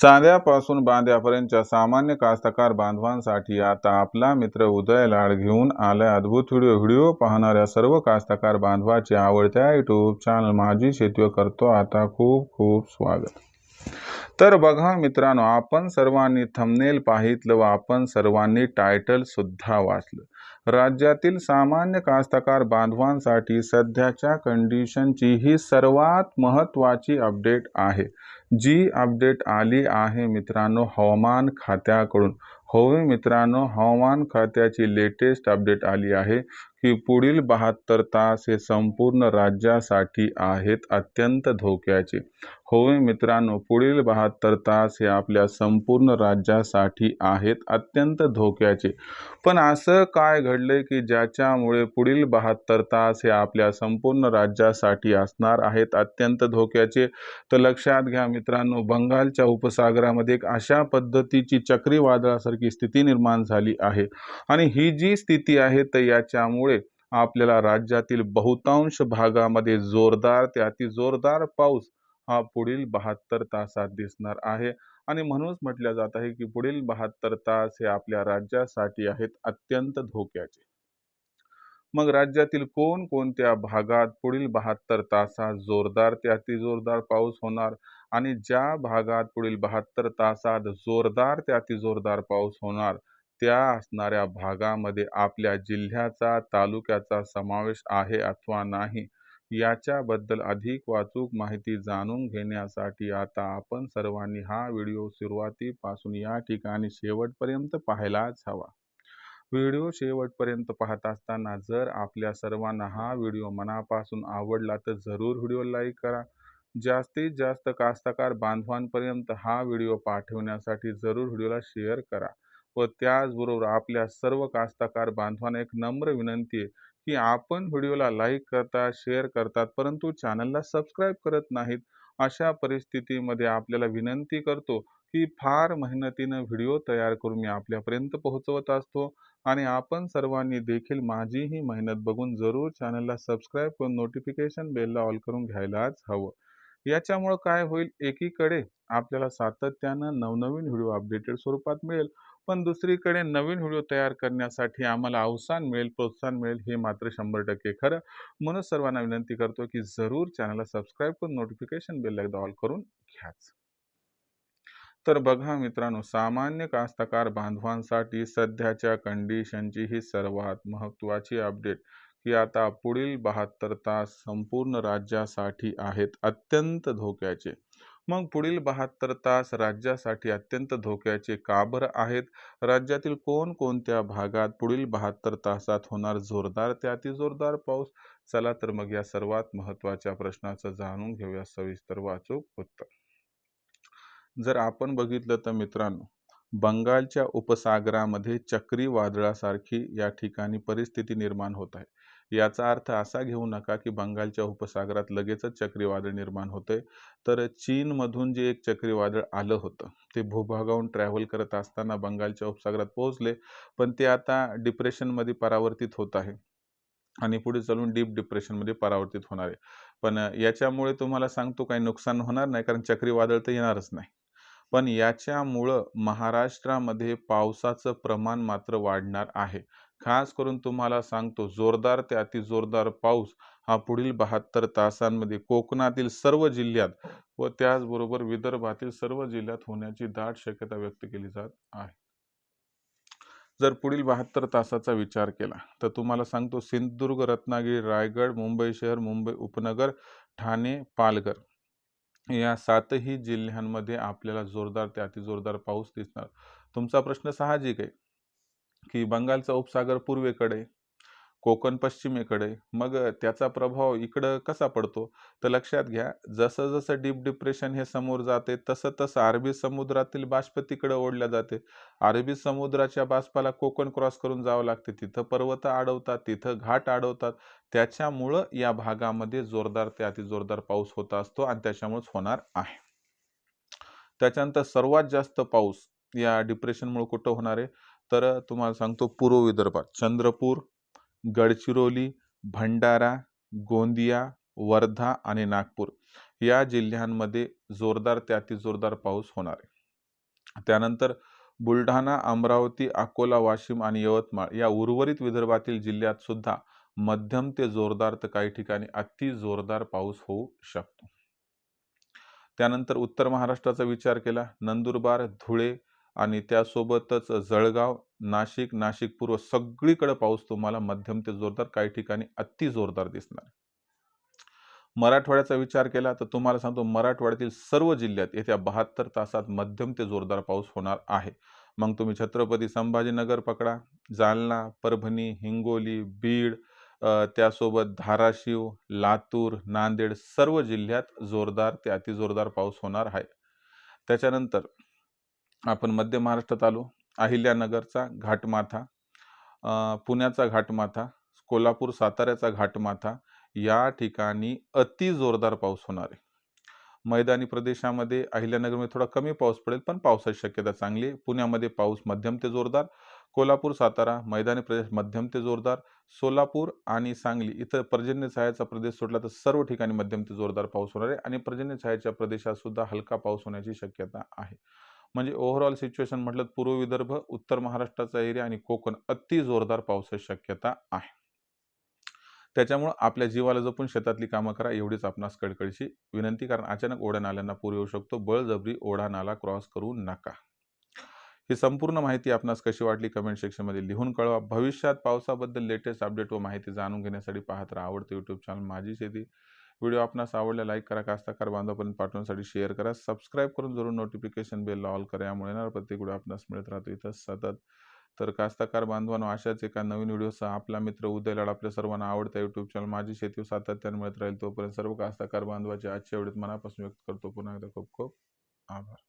चांद्यापासून बांध्यापर्यंतच्या सामान्य कास्तकार बांधवांसाठी आता आपला मित्र उदय लाड घेऊन आलाय अद्भुत व्हिडिओ. व्हिडिओ पाहणाऱ्या सर्व कास्तकार बांधवाचे आवडत्या युट्यूब चॅनल माझी शेती करतो आता खूप खूप स्वागत. तर बघा मित्रांनो आपण सर्वांनी थंबनेल पाहितलं व आपण सर्वांनी टायटल सुद्धा वाचलं. राज्यातील सामान्य कास्तकार बांधवांसाठी सध्याच्या कंडिशनची ही सर्वात महत्त्वाची अपडेट आहे. जी अपडेट आली आहे मित्रांनो हवामान खात्याकडून. होय मित्रांनो हवामान खात्याची लेटेस्ट अपडेट आली आहे. की पुढील बहात्तर तास हे संपूर्ण राज्यासाठी आहेत अत्यंत धोक्याचे. होय मित्रांनो पुढील बहात्तर तास हे आपल्या संपूर्ण राज्यासाठी आहेत अत्यंत धोक्याचे. पण असं काय घडले की ज्याच्यामुळे पुढील बहात्तर तास हे आपल्या संपूर्ण राज्यासाठी असणार आहेत अत्यंत धोक्याचे? तर लक्षात घ्या मित्रांनो बंगालच्या उपसागरामध्ये एक अशा पद्धतीची चक्रीवादळासारखी स्थिती निर्माण झाली आहे. आणि ही जी स्थिती आहे तर याच्यामुळे आपल्याला राज्यातील बहुतांश भागामध्ये जोरदार ते अतिजोरदार पाऊस हा पुढील बहात्तर तासात दिसणार आहे. आणि म्हणूनच म्हटलं जात आहे की पुढील बहात्तर तास हे आपल्या राज्यासाठी आहेत अत्यंत धोक्याचे. मग राज्यातील कोण कोणत्या भागात पुढील बहात्तर तासात जोरदार ते अतिजोरदार पाऊस होणार? आणि ज्या भागात पुढील बहात्तर तासात जोरदार ते अतिजोरदार पाऊस होणार? त्या असणाऱ्या भागामध्ये आपल्या जिल्ह्याचा तालुक्याचा समावेश आहे अथवा नाही याच्याबद्दल अधिक वाचूक माहिती जाणून घेण्यासाठी आता आपण सर्वांनी हा व्हिडिओ सुरुवातीपासून या ठिकाणी शेवटपर्यंत पाहायलाच हवा. व्हिडिओ शेवटपर्यंत पाहत असताना जर आपल्या सर्वांना हा व्हिडिओ मनापासून आवडला तर जरूर व्हिडिओ लाईक करा. जास्तीत जास्त कास्तकार बांधवांपर्यंत हा व्हिडिओ पाठवण्यासाठी जरूर व्हिडिओला शेअर करा. व त्याचबरोबर आपल्या सर्व कास्तकार बांधवांना एक नम्र विनंती आहे की आपण व्हिडिओला लाईक करतात शेअर करतात परंतु चॅनलला सबस्क्राईब करत नाहीत अशा परिस्थितीमध्ये आपल्याला विनंती करतो की फार मेहनतीनं व्हिडिओ तयार करून मी आपल्यापर्यंत पोहोचवत असतो आणि आपण सर्वांनी देखील माझी ही मेहनत बघून जरूर चॅनलला सबस्क्राईब करून नोटिफिकेशन बेलला ऑल करून घ्यायलाच हवं. याच्यामुळं काय होईल? एकीकडे आपल्याला सातत्यानं नवनवीन व्हिडिओ अपडेटेड स्वरूपात मिळेल पण दुसरीकडे नवीन व्हिडिओ तयार करण्यासाठी आम्हाला अवसान मिळेल प्रोत्साहन मिळेल हे मात्र शंभर टक्के खरं. म्हणून सर्वांना विनंती करतो की जरूर चॅनलला सबस्क्राईब करून नोटिफिकेशन बेल एकदा ऑल करून घ्याच. तर बघा मित्रांनो सामान्य कास्तकार बांधवांसाठी सध्याच्या कंडिशनची ही सर्वात महत्त्वाची अपडेट की आता पुढील बहात्तर तास संपूर्ण राज्यासाठी आहेत अत्यंत धोक्याचे. मग पुढील बहात्तर तास राज्यासाठी अत्यंत धोक्याचे का बरं आहेत. राज्यातील कोणकोणत्या भागात पुढील बहात्तर तासात होणार जोरदार ते अतिजोरदार पाऊस? चला तर मग या सर्वात महत्त्वाच्या प्रश्नाचं जाणून घेऊया. सविस्तर वाचूक उत्तर. जर आपण बघितलं तर मित्रांनो बंगालच्या उपसागरामध्ये चक्रीवादळासारखी या ठिकाणी परिस्थिती निर्माण होत आहे. याचा अर्थ असा घेऊ नका की बंगालच्या उपसागरात लगेचच चक्रीवादळ निर्माण होते. तर चीनमधून जे एक चक्रीवादळ आलं होतं ते भूभागाहून ट्रॅव्हल करत असताना बंगालच्या उपसागरात पोहोचले पण ते आता डिप्रेशनमध्ये परावर्तित होत आहे. आणि पुढे चालून डीप डिप्रेशनमध्ये परावर्तित होणार आहे. पण याच्यामुळे तुम्हाला सांगतो काही नुकसान होणार नाही कारण चक्रीवादळ तर येणारच नाही. पण याच्यामुळं महाराष्ट्रामध्ये पावसाचं प्रमाण मात्र वाढणार आहे. खास करून तुम्हाला सांगतो जोरदार ते अतिजोरदार पाऊस हा पुढील बहात्तर तासांमध्ये कोकणातील सर्व जिल्ह्यात व त्याचबरोबर विदर्भातील सर्व जिल्ह्यात होण्याची दाट शक्यता व्यक्त केली जात आहे. जर पुढील बहात्तर तासाचा विचार केला तर तुम्हाला सांगतो सिंधुदुर्ग रत्नागिरी रायगड मुंबई शहर मुंबई उपनगर ठाणे पालघर या सातही जिल्ह्यांमध्ये आपल्याला जोरदार ते अतिजोरदार पाऊस दिसणार. तुमचा प्रश्न साहजिक आहे. की बंगालचा उपसागर पूर्वेकडे कोकण पश्चिमेकडे मग त्याचा प्रभाव इकडं कसा पडतो? तर लक्षात घ्या जसं जसं डीप डिप्रेशन हे समोर जाते तसं तसं अरबी समुद्रातील बाष्प तिकडे ओढल्या जाते. अरबी समुद्राच्या बाष्पाला कोकण क्रॉस करून जावं लागते. तिथं पर्वत अडवतात तिथं घाट अडवतात त्याच्यामुळं या भागामध्ये जोरदार ते अतिजोरदार पाऊस होत असतो आणि त्याच्यामुळेच होणार आहे. त्याच्यानंतर सर्वात जास्त पाऊस या डिप्रेशनमुळे कुठं होणार आहे? तर तुम्हाला सांगतो पूर्व विदर्भात चंद्रपूर गडचिरोली भंडारा गोंदिया वर्धा आणि नागपूर या जिल्ह्यांमध्ये जोरदार ते अति जोरदार पाऊस होणार आहे. त्यानंतर बुलढाणा अमरावती अकोला वाशिम आणि यवतमाळ या उर्वरित विदर्भातील जिल्ह्यात सुद्धा मध्यम ते जोरदार तर काही ठिकाणी अति जोरदार पाऊस होऊ शकतो. त्यानंतर उत्तर महाराष्ट्राचा विचार केला नंदुरबार धुळे आणि त्यासोबतच जळगाव नाशिक नाशिक पूर्व सगळीकडे पाऊस तुम्हाला मध्यम ते जोरदार काही ठिकाणी अति जोरदार दिसणार. मराठवाड्याचा विचार केला तर तुम्हाला सांगतो मराठवाड्यातील सर्व जिल्ह्यात येत्या बहात्तर तासात मध्यम ते जोरदार पाऊस होणार आहे. मग तुम्ही छत्रपती संभाजीनगर पकडा जालना परभणी हिंगोली बीड त्यासोबत धाराशिव लातूर नांदेड सर्व जिल्ह्यात जोरदार ते अतिजोरदार पाऊस होणार आहे. त्याच्यानंतर आपण मध्य महाराष्ट्रात आलो. अहिल्यानगरचा घाटमाथा पुण्याचा घाटमाथा कोल्हापूर साताऱ्याचा घाटमाथा या ठिकाणी अति जोरदार पाऊस होणार आहे. मैदानी प्रदेशामध्ये अहिल्यानगरमध्ये थोडा कमी पाऊस पडेल पण पावसाची शक्यता चांगली आहे. पुण्यामध्ये पाऊस मध्यम ते जोरदार कोल्हापूर सातारा मैदानी प्रदेश मध्यम ते जोरदार सोलापूर आणि सांगली इथं पर्जन्य छायाचा प्रदेश सोडला तर सर्व ठिकाणी मध्यम ते जोरदार पाऊस होणार आहे आणि पर्जन्य छायाच्या प्रदेशात सुद्धा हलका पाऊस होण्याची शक्यता आहे. म्हणजे ओव्हरऑल सिच्युएशन म्हटलं पूर्व विदर्भ उत्तर महाराष्ट्राचा एरिया आणि कोकण अति जोरदार पावसाची शक्यता आहे. त्याच्यामुळं आपल्या जीवाला जपून शेतातली कामं करा एवढीच आपणास कडकडीची विनंती. कारण अचानक ओढ्या नाल्यांना पूर येऊ शकतो. बळजबरी ओढा नाला क्रॉस करू नका. ही संपूर्ण माहिती आपणास कशी वाटली कमेंट सेक्शनमध्ये लिहून कळवा. भविष्यात पावसाबद्दल लेटेस्ट अपडेट व माहिती जाणून घेण्यासाठी पाहत राहा. आवडतं यूट्यूब चॅनल माझी शेती. व्हिडिओ आपणास आवडला लाईक करा कास्ताकार बांधवापर्यंत पाठवण्यासाठी शेअर करा. सबस्क्राईब करून जरूर नोटिफिकेशन बेल ऑल करा यामुळे येणार प्रत्येक व्हिडिओ आपणास मिळत राहतो. इथं सतत. तर कास्ताकार बांधवांनो अशाच एका नवीन व्हिडिओसह आपला मित्र उदयलाड आपल्या सर्वांना आवडता यूट्यूब चॅनल माझी शेती सातत्याने मिळत राहील तोपर्यंत सर्व कास्ताकार बांधवाचे आजच्या व्हिडिओत मनापासून व्यक्त करतो. पुन्हा एकदा खूप खूप आभार.